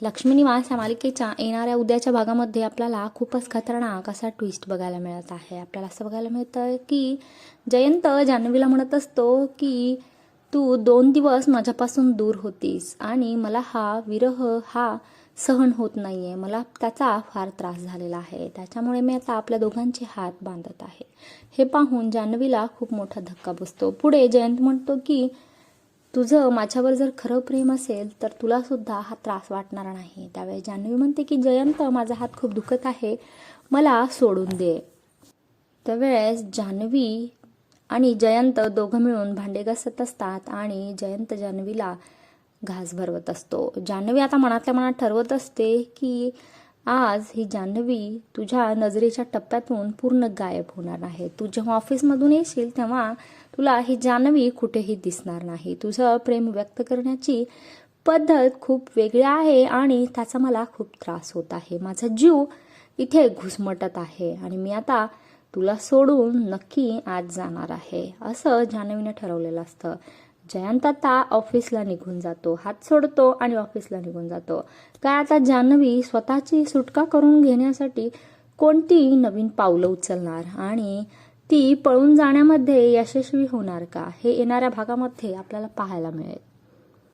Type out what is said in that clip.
लक्ष्मी निवास या मालिकेच्या येणाऱ्या उद्याच्या भागामध्ये आपल्याला खूपच खतरनाक असा ट्विस्ट बघायला मिळत आहे. आपल्याला असं बघायला मिळतं की जयंत जान्हवीला म्हणत असतो की तू दोन दिवस माझ्यापासून दूर होतीस आणि मला हा विरह हा सहन होत नाही आहे मला त्याचा फार त्रास झालेला आहे. त्याच्यामुळे मी आता आपल्या दोघांचे हात बांधत आहे. हे पाहून जान्हवीला खूप मोठा धक्का बसतो. पुढे जयंत म्हणतो की तुझं माझ्यावर जर खरं प्रेम असेल तर तुला सुद्धा हा त्रास वाटणार नाही. त्यावेळी जान्हवी म्हणते की जयंत माझा हात खूप दुखत आहे. मला सोडून दे. त्यावेळेस जान्हवी आणि जयंत दोघं मिळून भांडे घासत असतात आणि जयंत जान्हवीला घास भरवत असतो. जान्हवी आता मनातल्या मनात ठरवत असते की आज ही जान्हवी तुझ्या नजरेच्या टप्प्यातून पूर्ण गायब होणार आहे. तू जेव्हा ऑफिसमधून येशील तेव्हा तुला ही जान्हवी कुठेही दिसणार नाही. तुझं प्रेम व्यक्त करण्याची पद्धत खूप वेगळी आहे आणि त्याचा मला खूप त्रास होत आहे. माझा जीव इथे घुसमटत आहे आणि मी आता तुला सोडून नक्की आज जाणार आहे. असं जान्हवीने ठरवलेलं असतं. जयंत आता ऑफिसला निघून जातो. हात सोडतो आणि ऑफिसला निघून जातो. काय आता जान्हवी स्वतःची सुटका करून घेण्यासाठी कोणती नवीन पावलं उचलणार? आणि ती पळून जाण्यामध्ये यशस्वी होणार का? हे येणाऱ्या भागामध्ये आपल्याला पाहायला मिळेल.